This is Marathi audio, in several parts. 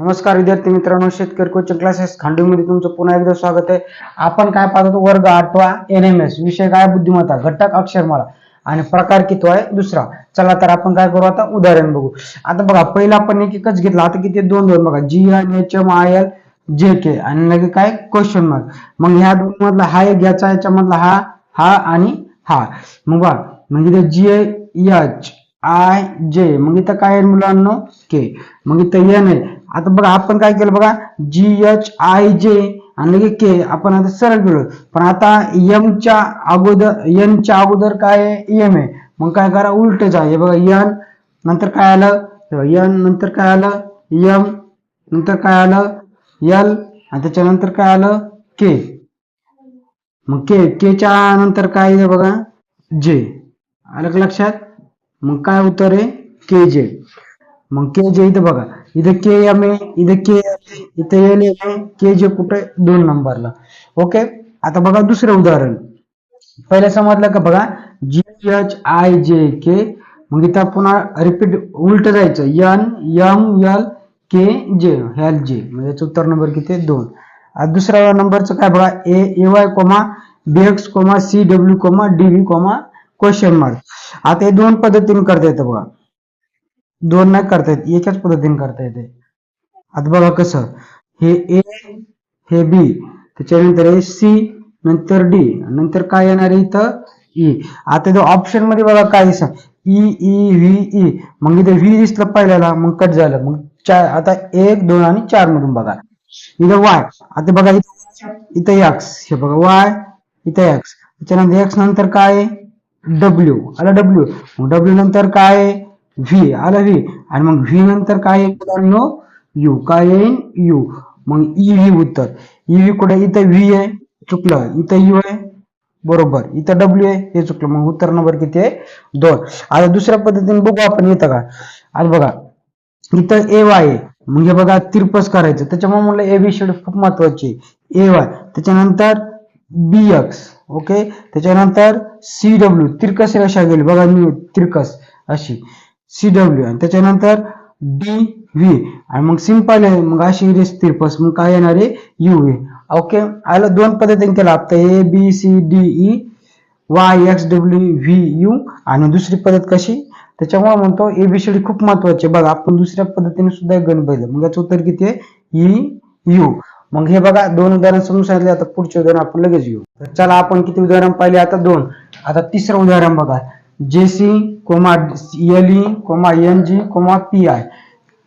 नमस्कार विद्यार्थी मित्रांनो शेतकरी कोचिंग क्लासेस खांडीमध्ये तुमचं पुन्हा एकदा स्वागत आहे. आपण काय पाहतो वर्ग आठवा एन एम एस विषय काय बुद्धिमत्ता घटक अक्षरमाला आणि प्रकार किती आहे दुसरा. चला तर आपण काय करू आता उदाहरण बघू. आता बघा पहिला आपण एक एकच घेतला. आता किती दोन दोन. बघा G N H M I L J K आणि लगे काय क्वेश्चन मार्क मग ह्या दोन मधला हा एक याचा याच्यामधला हा हा आणि हा. मग बघा म्हणजे जी एच आय जे मग इथं काय आहे मुलांना? के मग इथं एन आहे. आता बघा आपण काय केलं बघा जी एच आय जे आणि लगे के आपण आता सरळ केलं पण आता एम च्या अगोदर एन च्या अगोदर काय आहे? एम आहे. मग काय करा उलट जा. हे बघा एन नंतर काय आलं? एन नंतर काय आलं? एम नंतर काय आलं? एल आणि त्याच्यानंतर काय आलं? के मग के केच्या नंतर काय आहे बघा? जे आलं लक्षात? मग काय उत्तर आहे? के जे मग के जे इथं बघा. इथं के एम ए इथं के इथं एल एम ए के जे कुठे दोन नंबरला. ओके आता बघा दुसरं उदाहरण. पहिलं समजलं का बघा? जी एच आय जे के मग इथं पुन्हा रिपीट उलट जायचं. एन एम एल के जे एल जे म्हणजे उत्तर नंबर किती दोन. दुसऱ्या नंबरचं काय बघा? A A Y comma B X comma C W comma D V comma question mark आता हे दोन पद्धतीने करता येतं बघा. दोन नाही करता येत एकाच पद्धतीने करता येते. आता बघा कसं हे ए हे बी त्याच्यानंतर हे सी नंतर डी नंतर काय येणार आहे इथं? ई आता इथं ऑप्शनमध्ये बघा काय दिसत. E e, E e, V E मग इथे व्ही दिसलं पहिल्याला मग कट झालं. मग चार आता एक दोन आणि चार मधून बघा. इथं वाय आता बघा इथं इथं एक्स हे बघा वाय इथं एक्स त्याच्यानंतर एक्स नंतर काय? डब्ल्यू आलं डब्ल्यू मग डब्ल्यू नंतर काय? व्ही आला व्ही. आणि मग व्ही नंतर काय येईल मुलांनो यू. काय येईन यू. मग ई व्ही उत्तर. ई व्ही कुठे? इथं व्ही आहे. चुकलं. इथं यू आहे. बरोबर. इथं डब्ल्यू आहे. हे चुकलं. मग उत्तर नंबर किती आहे? दोन. आता दुसऱ्या पद्धतीने बघू आपण येतं का? आता बघा. इथं ए वाय आहे. मग हे बघा तिरपस करायचं. त्याच्यामुळे म्हणलं ए बी शेड खूप महत्वाची ए वाय. त्याच्यानंतर बी एक्स. ओके? त्याच्यानंतर सी डब्ल्यू. तिरकस रेषा गेली? बघा मी तिरकस अशी. सी डब्ल्यू आणि त्याच्यानंतर डी व्ही आणि मग सिंपल आहे मग अशी रेस तिरपस मग काय येणार आहे? यू व्ही ओके आलं दोन पद्धतीने केला. आता A B C D E Y X W V U आणि दुसरी पद्धत कशी? त्याच्यामुळे म्हणतो ए बी सी डी खूप महत्त्वाचे. बघा आपण दुसऱ्या पद्धतीने सुद्धा एक पाहिलं. मग याचं उत्तर किती आहे? E, ई यू मग हे बघा दोन उदाहरण समजून सांगितले. आता पुढचे उदाहरण आपण लगेच घेऊ. तर चला आपण किती उदाहरण पाहिले? आता दोन. आता तिसरं उदाहरण बघा. JC comma L E comma N G comma P I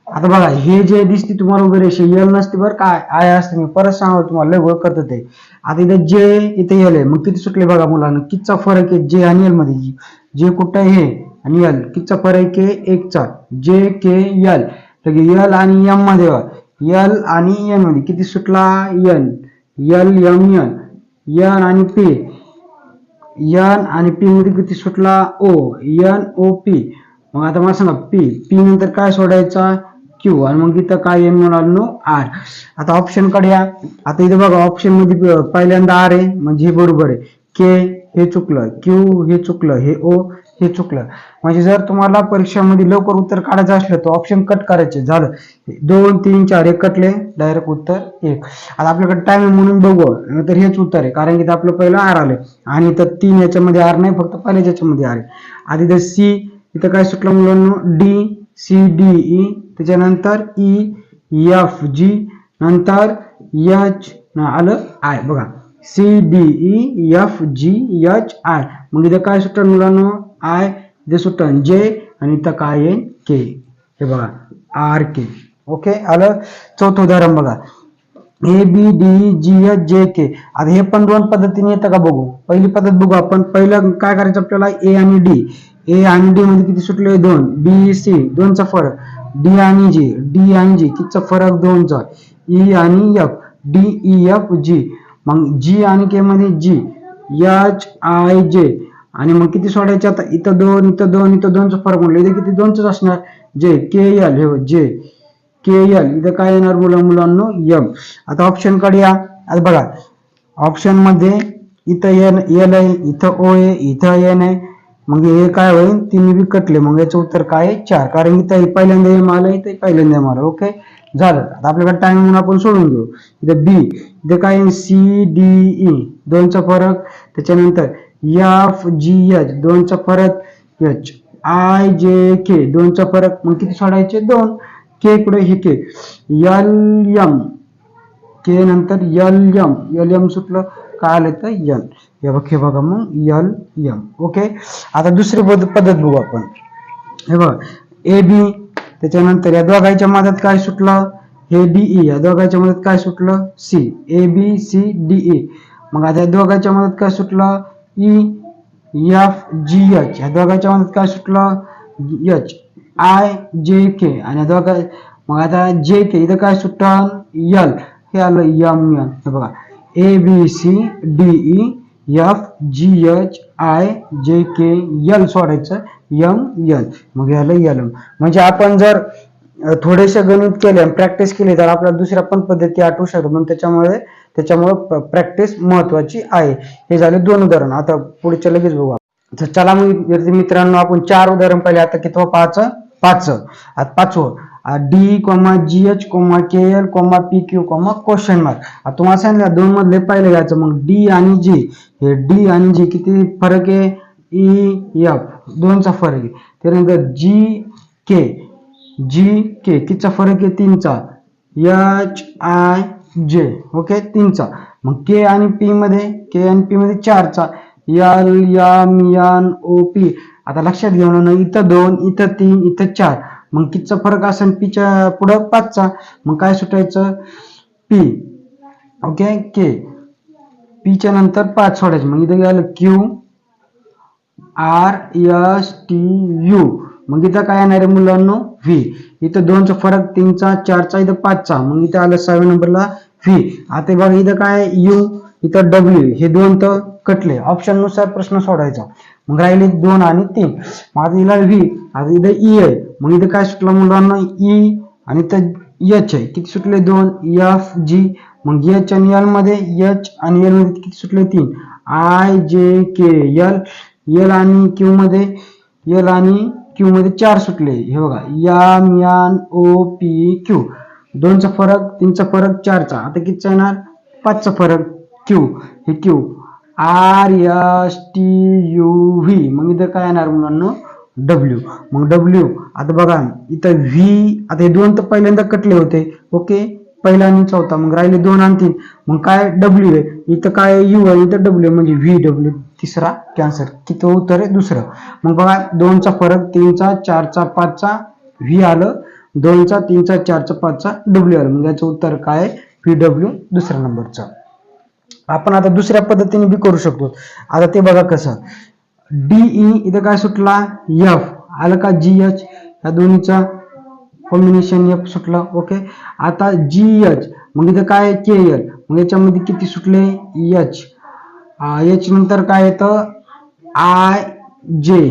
आता बघा हे जे दिसते तुम्हाला वगैरे एल नसते बरं काय आय असते. मी परत सांगतो तुम्हाला लय करत ते आता इथे जे इथे एल आहे. मग किती सुटले बघा मुलांना कितीचा फरक आहे जे आणि एलमध्ये? जे कुठं आहे हे? आणि एल कितीचा फरक आहे एकचा. जे के एल एल आणि एममध्ये एल आणि एनमध्ये किती सुटला? N L M N N आणि पी एन आणि पी मध्ये किती सुटला? O N O P. मग आता मला सांगा पी. पी नंतर काय सोडायचा? क्यू. आणि मग इथं काय येईल नो आर. आता ऑप्शनकडे या आता इथं बघा ऑप्शनमध्ये पहिल्यांदा आर आहे. म्हणजे हे बरोबर आहे. के हे चुकलं. क्यू हे चुकलं. हे ओ हे चुकलं. म्हणजे जर तुम्हाला परीक्षामध्ये लवकर उत्तर काढायचं असलं तर ऑप्शन कट करायचे. झालं. दोन तीन चार एक कटले. डायरेक्ट उत्तर एक. आता आपल्याकडे टाइम म्हणून बघू. तर हेच उत्तर आहे. कारण की आपलं पहिलं आर आलं आणि इथं तीन याच्यामध्ये आर नाही फक्त पहिल्याच याच्यामध्ये आर आहे. आता इथं सी इथं काय सुटलं मुलांना? D C D E e. त्याच्यानंतर ई एफ जी नंतर एच आलं आय बघा. C D E F G H I मग इथं काय सुटलं मुलांना? आय इथे सुटन जे आणि इथं काय आहे के हे बघा आर के ओके? आलं? चौथं उदाहरण बघा. A B D G H J के आता हे पण दोन पद्धतीने येतं का बघू? पहिली पद्धत बघू आपण. पहिलं काय करायचं आपल्याला? ए आणि डी ए आणि डी मध्ये किती सुटले? दोन. बी सी दोनचा फरक. डी आणि जी डी आणि जी कितीचा फरक? दोनचा. ई आणि F D E F G मग जी आणि के मध्ये जी एच आय जे आणि मग किती सोडायचे आता? इथं दोन इथं दोन इथं दोनचं फरक म्हणलं. इथे किती दोनच असणार? जे के एल हे जे के एल इथं काय येणार मुलं मुलांनो? यम आता ऑप्शनकडे या आता बघा. ऑप्शनमध्ये इथं एन एल आहे इथं ओ आहे इथं एन आहे. मग हे काय होईल? तिन्ही बी कटले. मग याचं उत्तर काय आहे? चार. कारण इथं पहिल्यांदा एम आलं इथे पहिल्यांदा एम आलं. ओके झालं. आता आपल्याकडे टाइम म्हणून आपण सोडून घेऊ इथं बी इथं काय सी डी ई दोनचा फरक. त्याच्यानंतर एफ जी एच दोनचा फरक एच आय जे के दोनचा फरक. मग किती सोडायचे? दोन. के कुठे हे के एल एम के नंतर एल एम एल एम सुटलं. काय आलं तर एल हे बघ हे बघा मग. एल एम ओके आता दुसरी पद्धत बघू आपण. हे बघ. ए बी त्याच्यानंतर या दोघांच्या मधात काय सुटलं? हे डी ई e. या दोघांच्या मधात काय सुटलं? C A B C D E मग आता या दोघांच्या मधात काय सुटलं? ई एफ जी एच या दोघांच्या मधात काय सुटलं? एच आय जे के आणि या दोघा मग आता जे के इथं काय सुटलं? यल हे आलं एम एन हे बघा. A B C D E F G H I J K L सोडायचं. यम यल मग याला यल म्हणजे आपण जर थोडेसे गणित केले प्रॅक्टिस केली तर आपल्याला दुसऱ्या पण पद्धती आठवू शकतो म्हणून त्याच्यामुळे त्याच्यामुळे प्रॅक्टिस महत्वाची आहे. हे झाले दोन उदाहरण. आता पुढच्या लगेच बघू तर चला मग मित्रांनो आपण चार उदाहरण पहिले. आता किती पाच? पाच. आता पाचवं. D comma G H comma K L comma P Q comma question mark आता तुम्हाला सांगितलं दोन मधले पहिले घ्यायचं मग डी आणि जी हे डी आणि जी किती फरक आहे? E, ई एफ दोनचा फरक आहे. त्यानंतर जी के जी के कितीचा फरक आहे? तीनचा. एच आय जे ओके तीनचा. मग के आणि पी मध्ये के आणि पी मध्ये चारचा. L M N O P आता लक्षात घेऊन इथं दोन इथं तीन इथं चार. मग कितचा फरक असेल पीच्या पुढं पाचचा. मग काय सुटायचं? पी ओके के पीच्या नंतर पाच सोडायचं. मग इथं गेलं Q R S T U मग इथं काय येणार आहे मुलांना? व्ही इथं दोनचा फरक तीनचा चारचा इथं पाचचा. मग इथं आलं सहाव्या नंबरला व्ही आता बघा इथं काय यू इथं डब्ल्यू हे दोन तर कटले. ऑप्शननुसार प्रश्न सोडायचा. मग राहिले दोन आणि तीन. माझं आता इला व्ही आता इथं ई आहे. मग इथं काय सुटलं मुलांना? ई आणि इथं एच आहे. किती सुटले? दोन. एफ जी मग एच आणि एलमध्ये एच आणि एलमध्ये किती सुटले? तीन. I J K L L आणि क्यू मध्ये एल आणि क्यू मध्ये चार सुटले. हे बघा. याम यान ओ पी क्यू दोनचा फरक तीनचा फरक चारचा. आता कितीचा येणार? पाचचा फरक. क्यू हे Q. R S T U V मग इथं काय येणार मुलांना? डब्ल्यू मग डब्ल्यू आता बघा इथं व्ही आता हे दोन तर पहिल्यांदा कटले होते. ओके? पहिला आणि चौथा. मग राहिले दोन आणि तीन. मग काय डब्ल्यू आहे? इथं काय यू आहे? इथं डब्ल्यू म्हणजे व्ही डब्ल्यू तिसरा कॅन्सर किती उत्तर आहे दुसरं. मग बघा दोनचा फरक तीनचा चारचा पाचचा व्ही आलं. दोनचा तीनचा चारचा पाचचा डब्ल्यू आलं. मग याचं उत्तर काय आहे? व्ही डब्ल्यू दुसऱ्या नंबरचं. आपण आता दुसऱ्या पद्धतीने बी करू शकतो. आता ते बघा कसं. डीई e, इथं काय सुटला? एफ आलं का जी एच या दोन्हीचा कॉम्बिनेशन एफ सुटला. ओके आता जी एच मग इथं काय के एल मग याच्यामध्ये किती सुटले? एच एच नंतर काय येतं? I J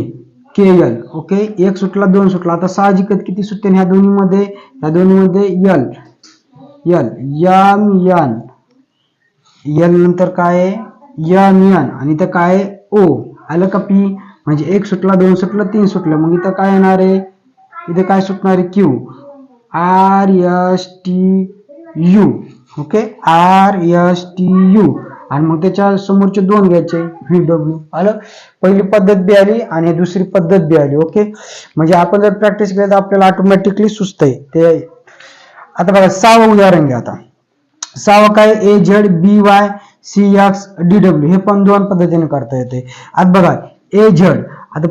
K L okay एक सुटला दोन सुटला. आता साहजिकच किती सुटते? ह्या दोन्हीमध्ये? ह्या दोन्हीमध्ये L L M N L नंतर काय यन यन. आणि इथं काय ओ. आलं का पी? म्हणजे एक सुटला दोन सुटलं तीन सुटलं. मग इथं काय येणार आहे? इथे काय सुटणार आहे? Q. R S T U. Okay? R S T U. आणि मग त्याच्या समोरचे दोन घ्यायचे. व्ही डब्ल्यू आलं? पहिली पद्धत बी आली आणि दुसरी पद्धत बी आली. ओके? म्हणजे आपण जर प्रॅक्टिस केलं तर आपल्याला ऑटोमॅटिकली सुचतंय. ते आता बघा सहावं उदाहरण घ्या आता. सहावं आहे A Z B Y C X D W हे पण दोन पद्धतीने करता येते. आता बघा ए झेड आता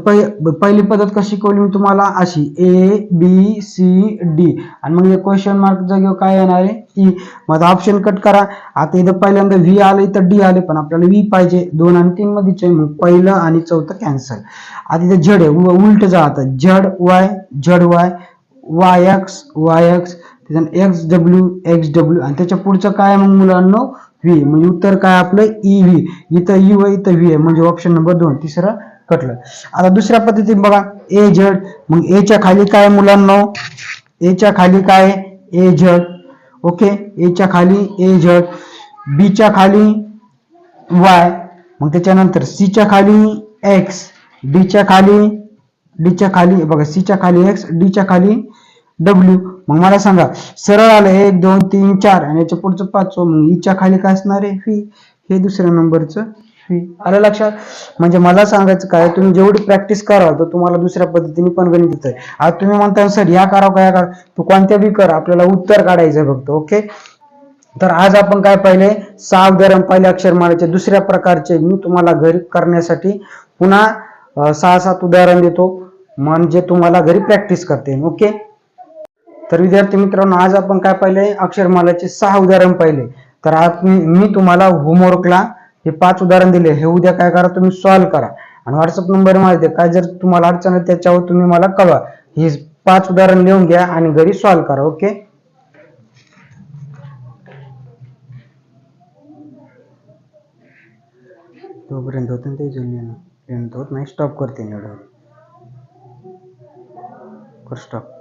पहिली पद्धत कशी शिकवली मी तुम्हाला? अशी. ए बी सी डी आणि मग क्वेश्चन मार्क जागेवर काय येणार आहे? ई मग ऑप्शन कट करा. आता इथं पहिल्यांदा व्ही आले तर डी आले पण आपल्याला व्ही पाहिजे. दोन आणि तीन मध्येच आहे मग पहिलं आणि चौथं कॅन्सल आता इथं झड आहे. उलट जा आता. Z Y Z Y Y X Y X त्याच्यानंतर एक्स डब्ल्यू एक्स डब्ल्यू आणि त्याच्या पुढचं काय मग मुलांना? व्ही म्हणजे उत्तर काय आपलं? ई व्ही इथं e यू आहे इथं व्ही आहे. म्हणजे ऑप्शन नंबर दोन. तिसरं कटलं. आता दुसऱ्या पद्धतीत बघा. ए झड मग एच्या खाली काय मुलांना? एच्या खाली काय ए झड ओके एच्या खाली ए झड बीच्या खाली वाय मग त्याच्यानंतर सीच्या खाली एक्स डीच्या खाली डीच्या खाली बघा सीच्या खाली एक्स डीच्या खाली डब्ल्यू मग मला सांगा सरळ आलं एक दोन तीन चार आणि याच्या पुढचं पाच मग ईच्या खाली काय असणार आहे? फी हे दुसऱ्या नंबरचं फी आलं लक्षात? म्हणजे मला सांगायचं काय तुम्ही जेवढी प्रॅक्टिस कराल तर तुम्हाला दुसऱ्या पद्धतीने पण गणित येतं आज तुम्ही म्हणता सर या करावं का या करा तू कोणत्या बी कर आपल्याला उत्तर काढायचं फक्त ओके? तर आज आपण काय पाहिले? सहा उदाहरण अक्षर अक्षरमाळेचे दुसऱ्या प्रकारचे. मी तुम्हाला घरी करण्यासाठी पुन्हा सहा सात उदाहरण देतो. म्हणजे तुम्हाला घरी प्रॅक्टिस करते ओके? तर विद्यार्थी मित्रांनो आज आपण काय पाहिले अक्षरमालाचे सहा उदाहरण पाहिले. तर आज मी मी तुम्हाला होमवर्कला हे पाच उदाहरण दिले. हे उद्या काय करा तुम्ही? सॉल्व्ह करा. आणि व्हॉट्सअप नंबर माहिती काय जर तुम्हाला अडचण आहे त्याच्यावर तुम्ही मला कळवा. ही पाच उदाहरण लिहून घ्या आणि घरी सॉल्व्ह करा ओके? तोपर्यंत होत ना ते जुन्या होत नाही. स्टॉप करते एवढं. स्टॉप